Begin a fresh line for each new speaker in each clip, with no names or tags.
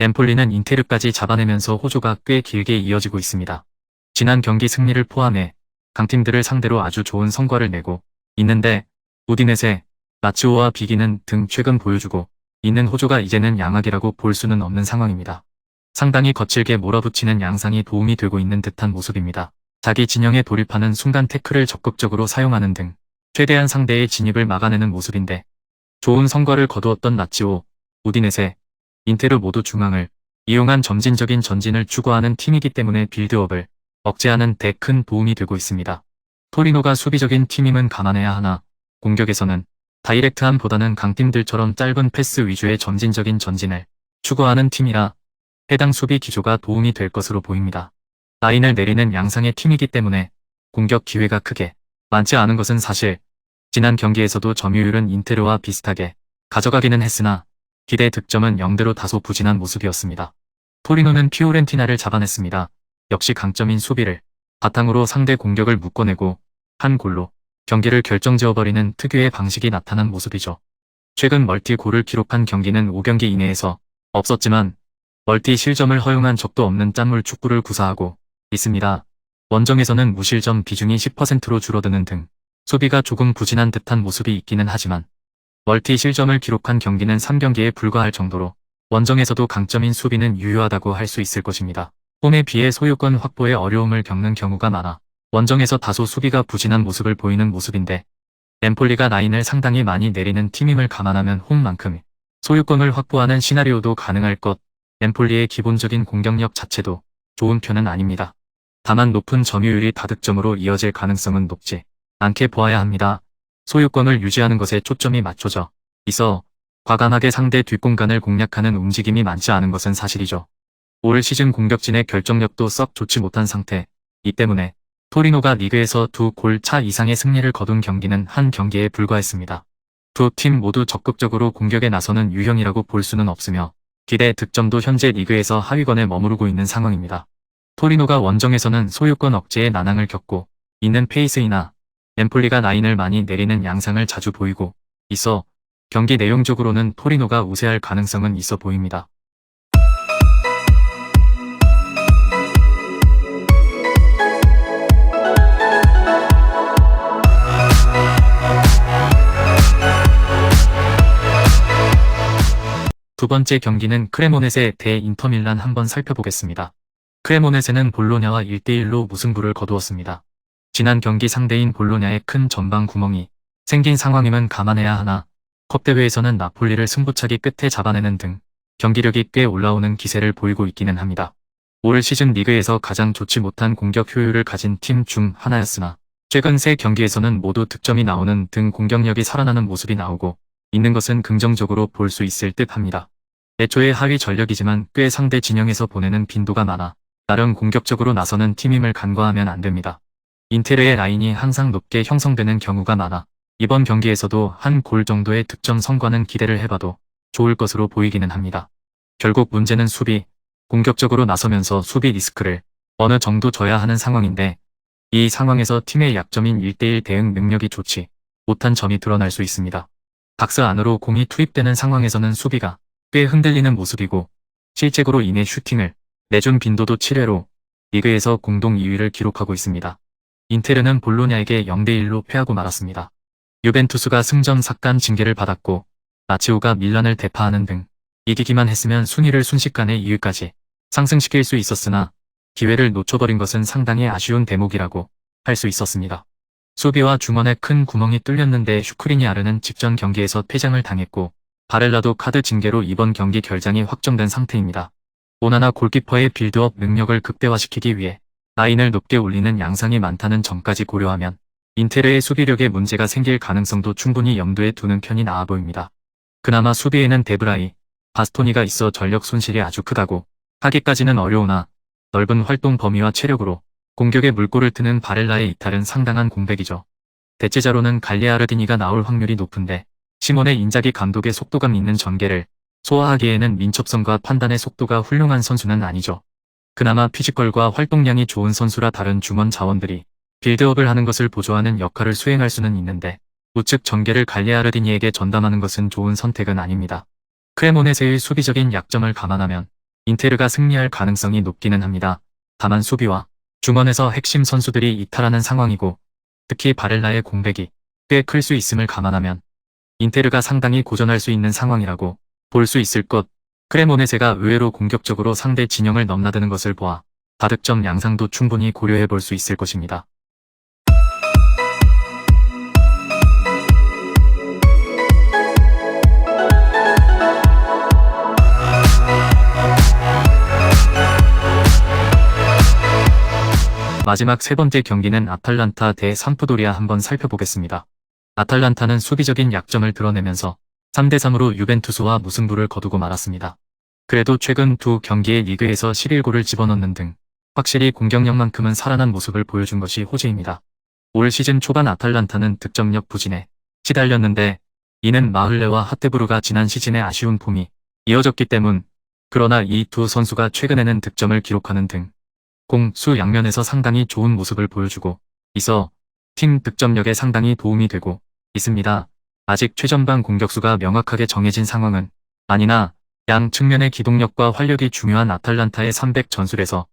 엠폴리는 인테르까지 잡아내면서 호조가 꽤 길게 이어지고 있습니다. 지난 경기 승리를 포함해 강팀들을 상대로 아주 좋은 성과를 내고 있는데 우디넷의 라치오와 비기는 등 최근 보여주고 있는 호조가 이제는 양악이라고 볼 수는 없는 상황입니다. 상당히 거칠게 몰아붙이는 양상이 도움이 되고 있는 듯한 모습입니다. 자기 진영에 돌입하는 순간 태클을 적극적으로 사용하는 등 최대한 상대의 진입을 막아내는 모습인데 좋은 성과를 거두었던 라치오, 우디넷의 인테르 모두 중앙을 이용한 점진적인 전진을 추구하는 팀이기 때문에 빌드업을 억제하는 데 큰 도움이 되고 있습니다. 토리노가 수비적인 팀임은 감안해야 하나 공격에서는 다이렉트함보다는 강팀들처럼 짧은 패스 위주의 점진적인 전진을 추구하는 팀이라 해당 수비 기조가 도움이 될 것으로 보입니다. 라인을 내리는 양상의 팀이기 때문에 공격 기회가 크게 많지 않은 것은 사실 지난 경기에서도 점유율은 인테르와 비슷하게 가져가기는 했으나 기대 득점은 0대로 다소 부진한 모습이었습니다. 토리노는 피오렌티나를 잡아냈습니다. 역시 강점인 수비를 바탕으로 상대 공격을 묶어내고 한 골로 경기를 결정지어버리는 특유의 방식이 나타난 모습이죠. 최근 멀티 골을 기록한 경기는 5경기 이내에서 없었지만 멀티 실점을 허용한 적도 없는 짠물 축구를 구사하고 있습니다. 원정에서는 무실점 비중이 10%로 줄어드는 등 수비가 조금 부진한 듯한 모습이 있기는 하지만 멀티 실점을 기록한 경기는 3경기에 불과할 정도로 원정에서도 강점인 수비는 유효하다고 할 수 있을 것입니다. 홈에 비해 소유권 확보에 어려움을 겪는 경우가 많아 원정에서 다소 수비가 부진한 모습을 보이는 모습인데 엠폴리가 라인을 상당히 많이 내리는 팀임을 감안하면 홈만큼 소유권을 확보하는 시나리오도 가능할 것 엠폴리의 기본적인 공격력 자체도 좋은 편은 아닙니다. 다만 높은 점유율이 다득점으로 이어질 가능성은 높지 않게 보아야 합니다. 소유권을 유지하는 것에 초점이 맞춰져 있어 과감하게 상대 뒷공간을 공략하는 움직임이 많지 않은 것은 사실이죠. 올 시즌 공격진의 결정력도 썩 좋지 못한 상태. 이 때문에 토리노가 리그에서 두 골 차 이상의 승리를 거둔 경기는 한 경기에 불과했습니다. 두 팀 모두 적극적으로 공격에 나서는 유형이라고 볼 수는 없으며 기대 득점도 현재 리그에서 하위권에 머무르고 있는 상황입니다. 토리노가 원정에서는 소유권 억제의 난항을 겪고 있는 페이스이나 엠폴리가 라인을 많이 내리는 양상을 자주 보이고 있어 경기 내용적으로는 토리노가 우세할 가능성은 있어 보입니다. 두 번째 경기는 크레모넷의 대 인터밀란 한번 살펴보겠습니다. 크레모넷에는 볼로냐와 1대1로 무승부를 거두었습니다. 지난 경기 상대인 볼로냐의 큰 전방 구멍이 생긴 상황임은 감안해야 하나 컵 대회에서는 나폴리를 승부차기 끝에 잡아내는 등 경기력이 꽤 올라오는 기세를 보이고 있기는 합니다. 올 시즌 리그에서 가장 좋지 못한 공격 효율을 가진 팀 중 하나였으나 최근 세 경기에서는 모두 득점이 나오는 등 공격력이 살아나는 모습이 나오고 있는 것은 긍정적으로 볼 수 있을 듯 합니다. 애초에 하위 전력이지만 꽤 상대 진영에서 보내는 빈도가 많아 나름 공격적으로 나서는 팀임을 간과하면 안 됩니다. 인테르의 라인이 항상 높게 형성되는 경우가 많아 이번 경기에서도 한 골 정도의 득점 성과는 기대를 해봐도 좋을 것으로 보이기는 합니다. 결국 문제는 수비, 공격적으로 나서면서 수비 리스크를 어느 정도 져야 하는 상황인데 이 상황에서 팀의 약점인 1대1 대응 능력이 좋지 못한 점이 드러날 수 있습니다. 박스 안으로 공이 투입되는 상황에서는 수비가 꽤 흔들리는 모습이고 실책으로 인해 슈팅을 내준 빈도도 7회로 리그에서 공동 2위를 기록하고 있습니다. 인테르는 볼로냐에게 0대1로 패하고 말았습니다. 유벤투스가 승전 삭간 징계를 받았고 라치오가 밀란을 대파하는 등 이기기만 했으면 순위를 순식간에 2위까지 상승시킬 수 있었으나 기회를 놓쳐버린 것은 상당히 아쉬운 대목이라고 할 수 있었습니다. 수비와 중원에 큰 구멍이 뚫렸는데 슈크리니아르는 직전 경기에서 퇴장을 당했고 바렐라도 카드 징계로 이번 경기 결장이 확정된 상태입니다. 오나나 골키퍼의 빌드업 능력을 극대화시키기 위해 라인을 높게 올리는 양상이 많다는 점까지 고려하면 인테르의 수비력에 문제가 생길 가능성도 충분히 염두에 두는 편이 나아 보입니다. 그나마 수비에는 데브라이, 바스토니가 있어 전력 손실이 아주 크다고 하기까지는 어려우나 넓은 활동 범위와 체력으로 공격에 물꼬를 트는 바렐라의 이탈은 상당한 공백이죠. 대체자로는 갈리아르디니가 나올 확률이 높은데 시몬의 인자기 감독의 속도감 있는 전개를 소화하기에는 민첩성과 판단의 속도가 훌륭한 선수는 아니죠. 그나마 피지컬과 활동량이 좋은 선수라 다른 중원 자원들이 빌드업을 하는 것을 보조하는 역할을 수행할 수는 있는데 우측 전개를 갈리아르디니에게 전담하는 것은 좋은 선택은 아닙니다. 크레모네세의 수비적인 약점을 감안하면 인테르가 승리할 가능성이 높기는 합니다. 다만 수비와 중원에서 핵심 선수들이 이탈하는 상황이고 특히 바렐라의 공백이 꽤 클 수 있음을 감안하면 인테르가 상당히 고전할 수 있는 상황이라고 볼 수 있을 것. 크레모네세가 의외로 공격적으로 상대 진영을 넘나드는 것을 보아 다득점 양상도 충분히 고려해 볼 수 있을 것입니다. 마지막 세 번째 경기는 아탈란타 대 삼프도리아 한번 살펴보겠습니다. 아탈란타는 수비적인 약점을 드러내면서 3대3으로 유벤투스와 무승부를 거두고 말았습니다. 그래도 최근 두 경기의 리그에서 11골을 집어넣는 등 확실히 공격력만큼은 살아난 모습을 보여준 것이 호재입니다. 올 시즌 초반 아탈란타는 득점력 부진에 시달렸는데 이는 마흘레와 하테브루가 지난 시즌의 아쉬운 폼이 이어졌기 때문 그러나 이 두 선수가 최근에는 득점을 기록하는 등 공수 양면에서 상당히 좋은 모습을 보여주고 있어 팀 득점력에 상당히 도움이 되고 있습니다. 아직 최전방 공격수가 명확하게 정해진 상황은 아니나 양 측면의 기동력과 활력이 중요한 아탈란타의 300 전술에서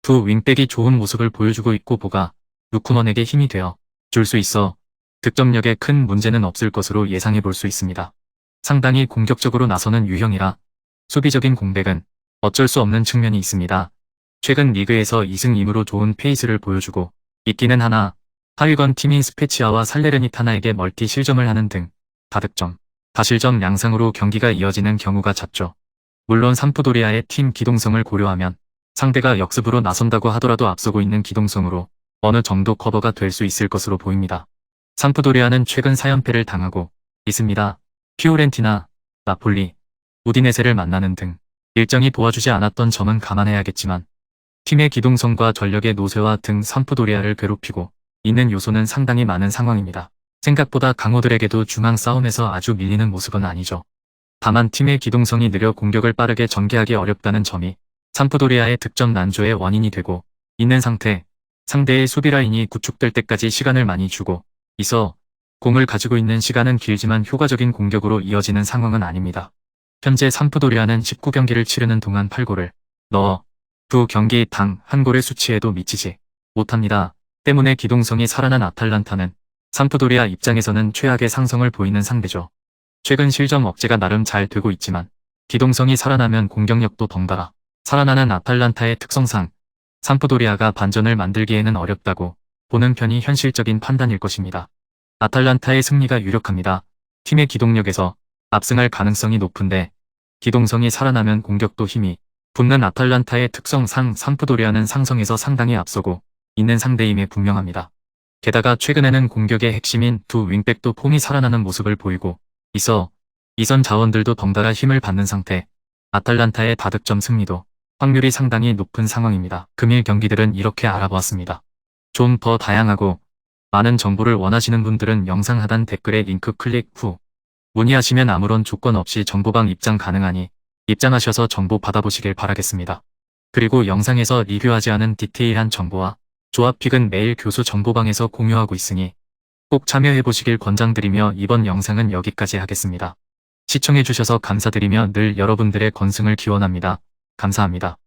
두 윙백이 좋은 모습을 보여주고 있고 보가 루쿠먼에게 힘이 되어 줄 수 있어 득점력에 큰 문제는 없을 것으로 예상해 볼 수 있습니다. 상당히 공격적으로 나서는 유형이라 수비적인 공백은 어쩔 수 없는 측면이 있습니다. 최근 리그에서 2승 2무로 좋은 페이스를 보여주고 있기는 하나 하위권 팀인 스페치아와 살레르니타나에게 멀티 실점을 하는 등 다득점, 다실점 양상으로 경기가 이어지는 경우가 잦죠. 물론 삼푸도리아의 팀 기동성을 고려하면 상대가 역습으로 나선다고 하더라도 앞서고 있는 기동성으로 어느 정도 커버가 될 수 있을 것으로 보입니다. 삼푸도리아는 최근 4연패를 당하고 있습니다. 피오렌티나, 나폴리, 우디네세를 만나는 등 일정이 도와주지 않았던 점은 감안해야겠지만 팀의 기동성과 전력의 노쇠화 등 삼푸도리아를 괴롭히고 있는 요소는 상당히 많은 상황입니다. 생각보다 강호들에게도 중앙 싸움에서 아주 밀리는 모습은 아니죠. 다만 팀의 기동성이 느려 공격을 빠르게 전개하기 어렵다는 점이 삼푸도리아의 득점 난조의 원인이 되고 있는 상태, 상대의 수비 라인이 구축될 때까지 시간을 많이 주고 있어 공을 가지고 있는 시간은 길지만 효과적인 공격으로 이어지는 상황은 아닙니다. 현재 삼푸도리아는 19경기를 치르는 동안 8골을 넣어 두 경기 당 한 골의 수치에도 미치지 못합니다. 때문에 기동성이 살아난 아탈란타는 삼프도리아 입장에서는 최악의 상성을 보이는 상대죠. 최근 실점 억제가 나름 잘 되고 있지만 기동성이 살아나면 공격력도 덩달아 살아나는 아탈란타의 특성상 삼프도리아가 반전을 만들기에는 어렵다고 보는 편이 현실적인 판단일 것입니다. 아탈란타의 승리가 유력합니다. 팀의 기동력에서 압승할 가능성이 높은데 기동성이 살아나면 공격도 힘이 붙는 아탈란타의 특성상 삼프도리아는 상성에서 상당히 앞서고 있는 상대임에 분명합니다. 게다가 최근에는 공격의 핵심인 두 윙백도 폼이 살아나는 모습을 보이고 있어 이선 자원들도 덩달아 힘을 받는 상태 아탈란타의 다득점 승리도 확률이 상당히 높은 상황입니다. 금일 경기들은 이렇게 알아보았습니다. 좀 더 다양하고 많은 정보를 원하시는 분들은 영상 하단 댓글에 링크 클릭 후 문의하시면 아무런 조건 없이 정보방 입장 가능하니 입장하셔서 정보 받아보시길 바라겠습니다. 그리고 영상에서 리뷰하지 않은 디테일한 정보와 조합픽은 매일 교수 정보방에서 공유하고 있으니 꼭 참여해보시길 권장드리며 이번 영상은 여기까지 하겠습니다. 시청해주셔서 감사드리며 늘 여러분들의 건승을 기원합니다. 감사합니다.